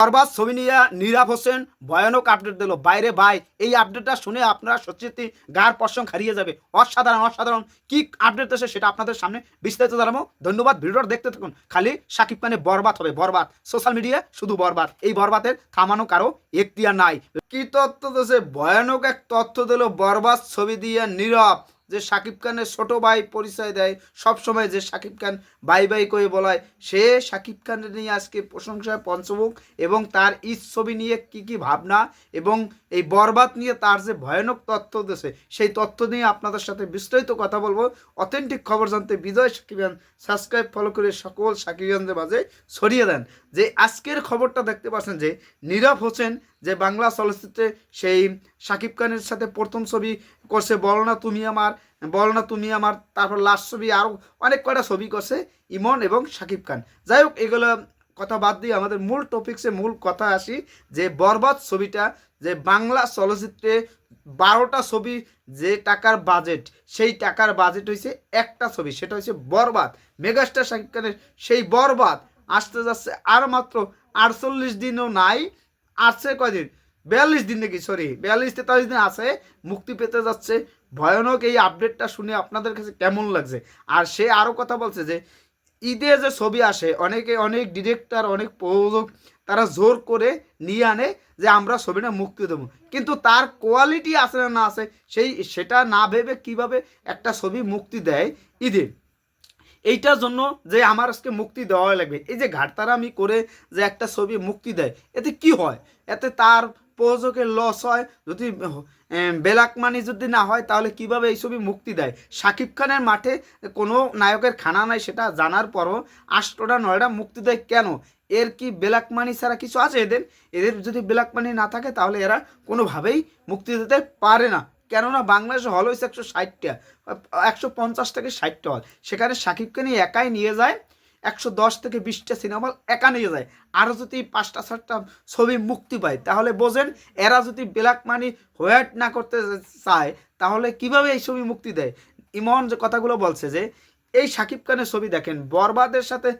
বরবাদ ছবি নিয়ে নীরব হোসেন ভয়ানক আপডেট দিল। বাইরে ভাই, এই আপডেটটা শুনে আপনারা সত্যি গার পশম হারিয়ে যাবে। অসাধারণ অসাধারণ। কি আপডেট আছে সেটা আপনাদের সামনে বিস্তারিত জানাব। ধন্যবাদ, ভিডিওটা দেখতে থাকুন। খালি সাকিব খানে বরবাদ হবে, বরবাদ। সোশ্যাল মিডিয়া শুধু বরবাদ। এই বরবাদের থামানো কারও এখতিয়ার নাই। কি তথ্য দিয়েছে ভয়ানক এক তথ্য দিল, বরবাদ ছবি দিয়ে নীরব। যে সাকিব খানের ছোট ভাই পরিচয় দেয় সবসময় যে সাকিব খান বাই বাই করে বলায়, সে সাকিব খানের নিয়ে আজকে প্রশংসায় পঞ্চমুখ এবং তার ঈদ ছবি নিয়ে কি কি ভাবনা এবং এই বরবাদ নিয়ে তার যে ভয়ানক তথ্য দিয়েছে, সেই তথ্য নিয়ে আপনাদের সাথে বিস্তারিত কথা বলব। অথেন্টিক খবর জানতে বিজয় সাকিবান সাবস্ক্রাইব ফলো করে সকল সাকিবানদের মাঝে ছড়িয়ে দেন। যে আজকের খবরটা দেখতে পাচ্ছেন যে নীরব হোসেন যে বাংলা চলচ্চিত্রে সেই সাকিব খানের সাথে প্রথম ছবি করছে, বলো না তুমি আমার, বলো না তুমি আমার, তারপর লাস্ট ছবি আরও অনেক কয়টা ছবি করছে ইমন এবং সাকিব খান। যাই হোক, এগুলো কথা বাদ দিয়ে আমাদের মূল টপিক্সে মূল কথা আসি, যে বরবাদ ছবিটা, যে বাংলা চলচ্চিত্রে বারোটা ছবি যে টাকার বাজেট সেই টাকার বাজেট হয়েছে একটা ছবি, সেটা হচ্ছে বরবাদ। মেগাস্টার শাকিব খানের সেই বরবাদ আসতে যাচ্ছে আর মাত্র আটচল্লিশ দিনও নাই। আসছে কয়দিন? বিয়াল্লিশ দিন নাকি? সরি বিয়াল্লিশ তেতাল্লিশ দিন আছে, মুক্তি পেতে যাচ্ছে। ভয়ানক এই আপডেটটা শুনে আপনাদের কাছে কেমন লাগছে? আর সে আরও কথা বলছে যে, ঈদে যে ছবি আসে, অনেকে অনেক ডিরেক্টর অনেক প্রযোজক, তারা জোর করে নিয়ে আনে যে আমরা ছবিটা মুক্তি দেবো। কিন্তু তার কোয়ালিটি আছে না না আছে, সেই সেটা না ভেবে কীভাবে একটা ছবি মুক্তি দেয় ঈদে? এইটার জন্য যে আমার আজকে মুক্তি দেওয়া লাগবে। এই যে ঘাটতারা আমি করে যে একটা ছবি মুক্তি দেয়, এতে কি হয়? এতে তার প্রযোজকের লস হয়। যদি বেলাক মানি যদি না হয়, তাহলে কীভাবে এই ছবি মুক্তি দেয়? শাকিব খানের মাঠে কোনো নায়কের খানা নাই, সেটা জানার পরও আষ্টটা, নয়টা মুক্তি দেয় কেন? এর কি ব্ল্যাক মানি ছাড়া কিছু আছে এদের? এদের যদি ব্ল্যাক মানি না থাকে, তাহলে এরা কোনোভাবেই মুক্তি দিতে পারে না। কেননা বাংলাদেশে হল হয়েছে একশো ষাটটা, একশো পঞ্চাশ থেকে ষাটটা হল। সেখানে সাকিবকে নিয়ে একাই নিয়ে যায়, একশো দশ থেকে বিশটা সিনেমা হল একা নিয়ে যায়। আরও যদি পাঁচটা সাতটা ছবি মুক্তি পায়, তাহলে বোঝেন এরা যদি ব্ল্যাক মানি হোয়াট না করতে চায়, তাহলে কীভাবে এই ছবি মুক্তি দেয়? ইমন যে কথাগুলো বলছে যে, এই সাকিব খানের ছবি দেখেন, বরবাদের সাথে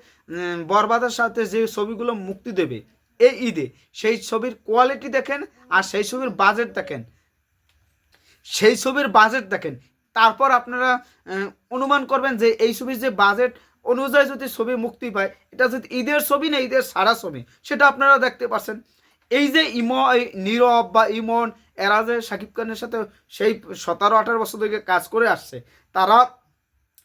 বরবাদের সাথে যে ছবিগুলো মুক্তি দেবে, এই ঈদে, সেই ছবির কোয়ালিটি দেখেন আর সেই ছবির বাজেট দেখেন। সেই ছবির বাজেট দেখেন। তারপর আপনারা অনুমান করবেন যে এই ছবির যে বাজেট অনুযায়ী যদি ছবি মুক্তি পায়, এটা যদি ঈদের ছবি না ঈদের সারা ছবি, সেটা আপনারা দেখতে পাচ্ছেন এই যে ইম নীরব বা ইমন, এরা যে শাকিব খানের সাথে সেই সতেরো, আঠারো বছর থেকে কাজ করে আসছে, তারা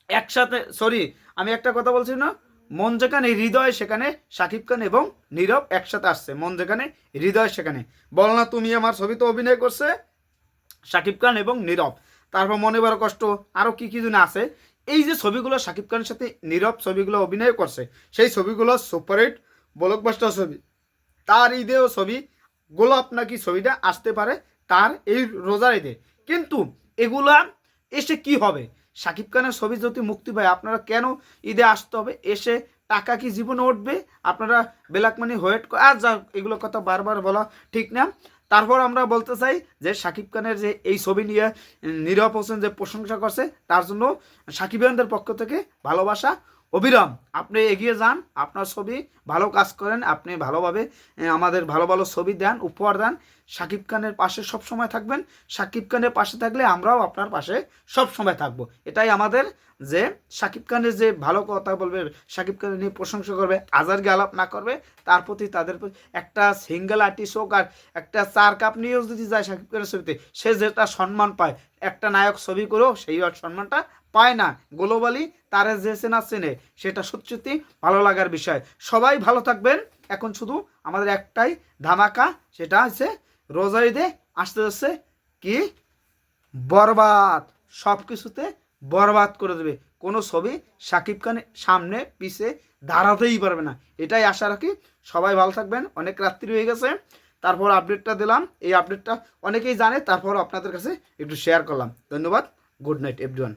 একসাথে সরি আমি একটা কথা বলছি না, মন যেখানে, হৃদয় সেখানে, শাকিব খান এবং নীরব একসাথে আসছে, মন যেখানে, হৃদয় সেখানে। বল না, তুমি আমার ছবিতে অভিনয় করছে? শাকিব খান এবং নীরব। তারপর মনে বড় কষ্ট আরও কি কী যেন আছে? এই যে ছবিগুলো শাকিব খানের সাথে নীরব ছবিগুলো অভিনয় করছে, সেই ছবিগুলো সুপারহিট ব্লকবাস্টার ছবি। তার ঈদেও ছবি, গোলাপ নাকি ছবিটা আসতে পারে তার এই রোজার ঈদে। কিন্তু এগুলা এসে কি হবে? শাকিব খানের ছবি যদি মুক্তি পায়, আপনারা কেন ঈদে আসতে হবে? এসে টাকা কি জীবনে উঠবে? আপনারা ব্ল্যাক মানি ওয়েট আর যা এগুলো কথা বারবার বলা ঠিক না। তারপর আমরা বলতে চাই যে শাকিব খানের যে এই ছবি নিয়ে নিরব হোসেন যে প্রশংসা করছে, তার জন্য সাকিব পক্ষ থেকে ভালোবাসা অবিরাম, আপনি এগিয়ে যান, আপনার ছবি ভালো কাজ করেন, আপনি ভালোভাবে আমাদের ভালো ভালো ছবি দেন, উপহার দেন। শাকিব খানের পাশে সব সময় থাকবেন। শাকিব খানের পাশে থাকলে আমরাও আপনার পাশে সব সময় থাকব। এটাই আমাদের যে শাকিব খানের যে ভালো কথা বলবে শাকিব খানের নিয়ে প্রশংসা করবে আজারকে আলাপ না করবে, তার প্রতি তাদের একটা সিঙ্গেল আর্টিস্ট হোক আর একটা চার কাপ নিয়েও যদি যায় শাকিব খানের ছবিতে, সে যেটা সম্মান পায়, একটা নায়ক ছবি করেও সেই সম্মানটা পায় না। গ্লোবালি তারা যে চেনা চেনে, সেটা সত্যি ভালো লাগার বিষয়। সবাই ভালো থাকবেন। এখন শুধু আমাদের একটাই ধামাকা, সেটা হচ্ছে রোজা ঈদে আসতে যাচ্ছে কি? বরবাদ। সব কিছুতে বরবাদ করে দেবে। কোনো ছবি সাকিব খানের সামনে, পিছে দাঁড়াতেই পারবে না। এটাই আশা রাখি। সবাই ভালো থাকবেন। অনেক রাত্রি হয়ে গেছে। তারপর আপডেটটা দিলাম। এই আপডেটটা অনেকেই জানে। তারপর আপনাদের কাছে একটু শেয়ার করলাম। ধন্যবাদ। Good night everyone